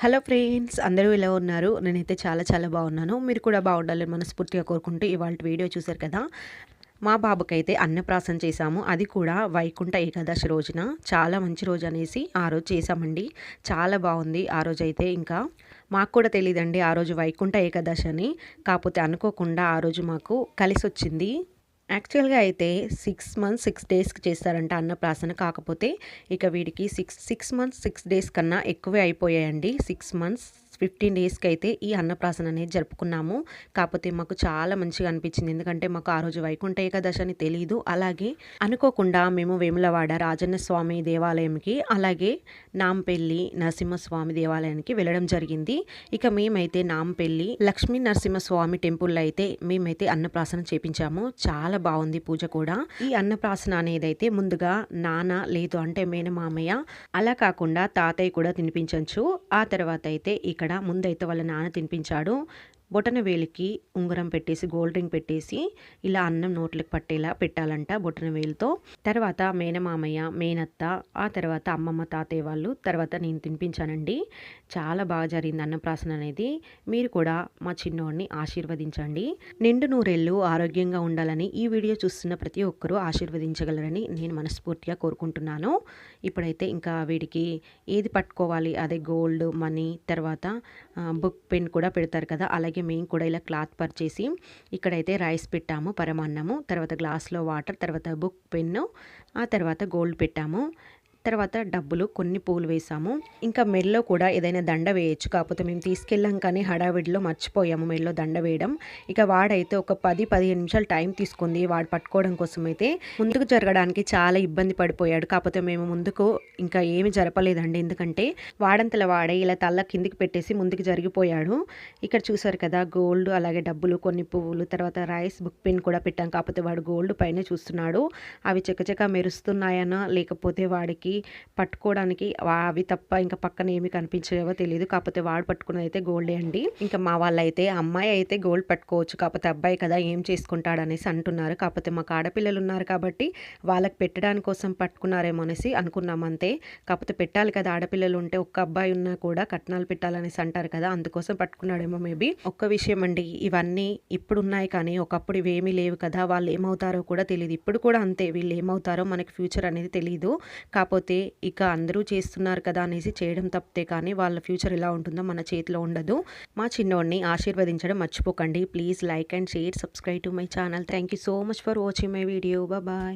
Hello friends అందరూ ఎలా ఉన్నారు? నేనైతే చాలా చాలా బాగున్నాను. మీరు కూడా బాగుండాలని మనస్ఫూర్తిగా కోరుకుంటూ ఇవాళ వీడియో చూశారు కదా? మా బాబుకైతే అన్నప్రాసం చేశాము. అది కూడా వైకుంఠ ఏకాదశి రోజున. చాలా మంచి రోజు అనేసి ఆ రోజు చేశామండి. చాలా బాగుంది ఆ రోజు అయితే ఇంకా. మాకు కూడా తెలియదండి ఆ రోజు వైకుంఠ ఏకాదశి అని. కాకపోతే అనుకోకుండా ఆ రోజు మాకు కలిసి వచ్చింది యాక్చువల్గా అయితే సిక్స్ మంత్స్ సిక్స్ డేస్కి చేస్తారంట అన్నప్రాసన. కాకపోతే ఇక వీడికి six six months six days కన్నా ఎక్కువే అయిపోయాయండి. సిక్స్ మంత్స్ ఫిఫ్టీన్ డేస్కి అయితే ఈ అన్నప్రాసన అనేది జరుపుకున్నాము. కాకపోతే మాకు చాలా మంచిగా అనిపించింది. ఎందుకంటే మాకు ఆ రోజు వైకుంఠ ఏకాదశి అని తెలియదు అలాగే అనుకోకుండా మేము వేములవాడ రాజన్న స్వామి దేవాలయంకి అలాగే నాంపెల్లి నరసింహస్వామి దేవాలయానికి వెళ్ళడం జరిగింది. ఇక మేమైతే నాంపెల్లి లక్ష్మీ నరసింహస్వామి టెంపుల్లో అయితే మేమైతే అన్నప్రాసన చేపించాము. చాలా బాగుంది పూజ కూడా. ఈ అన్నప్రాసన అనేది అయితే ముందుగా నాన్న లేదు అంటే మేనమామయ్య అలా కాకుండా తాతయ్య కూడా తినిపించవచ్చు ఆ తర్వాత అయితే ఇక్కడ ముందైతే వాళ్ళ నాన్న తినిపించాడు. బొటన వేలికి ఉంగరం పెట్టేసి గోల్డ్ రింగ్ పెట్టేసి ఇలా అన్నం నోట్లకు పట్టేలా పెట్టాలంట బొటన వేలుతో. తర్వాత మేనమామయ్య మేనత్త ఆ తర్వాత అమ్మమ్మ తాతయ్య వాళ్ళు తర్వాత నేను తినిపించానండి. చాలా బాగా జరిగింది అన్నప్రాసన అనేది. మీరు కూడా మా చిన్నోడిని ఆశీర్వదించండి. నిండు నూరేళ్ళు ఆరోగ్యంగా ఉండాలని ఈ వీడియో చూస్తున్న ప్రతి ఒక్కరూ ఆశీర్వదించగలరని నేను మనస్ఫూర్తిగా కోరుకుంటున్నాను. ఇప్పుడైతే ఇంకా వీడికి ఏది పట్టుకోవాలి? అదే గోల్డ్ మనీ తర్వాత బుక్ పెన్ కూడా పెడతారు కదా అలాగే మేము కూడా ఇలా క్లాత్ పరిచేసి ఇక్కడైతే రైస్ పెట్టాము పరమాన్నము తర్వాత గ్లాస్లో వాటర్ తర్వాత బుక్ పెన్ను ఆ తర్వాత గోల్డ్ పెట్టాము. తర్వాత డబ్బులు కొన్ని పూలు వేసాము ఇంకా మెల్లో కూడా ఏదైనా దండ వేయచ్చు. కాకపోతే మేము తీసుకెళ్ళాం కానీ హడావిడిలో మర్చిపోయాము మెడలో దండ వేయడం. ఇక వాడైతే ఒక పది పదిహేను నిమిషాలు టైం తీసుకుంది వాడు పట్టుకోవడం కోసం అయితే ముందుకు జరగడానికి చాలా ఇబ్బంది పడిపోయాడు. కాకపోతే మేము ముందుకు ఇంకా ఏమి జరపలేదండి. ఎందుకంటే వాడంతల వాడే ఇలా తల్ల కిందికి పెట్టేసి ముందుకు జరిగిపోయాడు. ఇక్కడ చూసారు కదా గోల్డ్ అలాగే డబ్బులు కొన్ని పువ్వులు తర్వాత రైస్ బుక్ పెన్ కూడా పెట్టాం. కాకపోతే వాడు గోల్డ్ పైన చూస్తున్నాడు. అవి చకచక మెరుస్తున్నాయనా? లేకపోతే వాడికి పట్టుకోవడానికి అవి తప్ప ఇంకా పక్కన ఏమి కనిపించేవో తెలియదు కాకపోతే వాడు పట్టుకున్నది అయితే గోల్డే అండి. ఇంకా మా వాళ్ళైతే అమ్మాయి అయితే గోల్డ్ పట్టుకోవచ్చు కాకపోతే అబ్బాయి కదా ఏం చేసుకుంటాడు అనేసి అంటున్నారు. కాకపోతే మాకు ఆడపిల్లలు ఉన్నారు కాబట్టి వాళ్ళకి పెట్టడానికి కోసం పట్టుకున్నారేమో అనేసి అనుకున్నాం అంతే. కాకపోతే పెట్టాలి కదా ఆడపిల్లలు ఉంటే ఒక్క అబ్బాయి ఉన్నా కూడా కట్నాలు పెట్టాలనేసి అంటారు కదా అందుకోసం పట్టుకున్నాడేమో మేబీ. ఒక్క విషయం అండి ఇవన్నీ ఇప్పుడు ఉన్నాయి కానీ ఒకప్పుడు ఇవేమీ లేవు కదా వాళ్ళు ఏమవుతారో కూడా తెలియదు ఇప్పుడు కూడా అంతే వీళ్ళు ఏమవుతారో మనకి ఫ్యూచర్ అనేది తెలియదు కాకపోతే లేకపోతే ఇక అందరూ చేస్తున్నారు కదా అనేసి చేయడం తప్పితే కానీ వాళ్ళ ఫ్యూచర్ ఎలా ఉంటుందో మన చేతిలో ఉండదు. మా చిన్నోడిని ఆశీర్వదించడం మర్చిపోకండి. Please like and share subscribe to my channel. Thank you so much for watching my video. Bye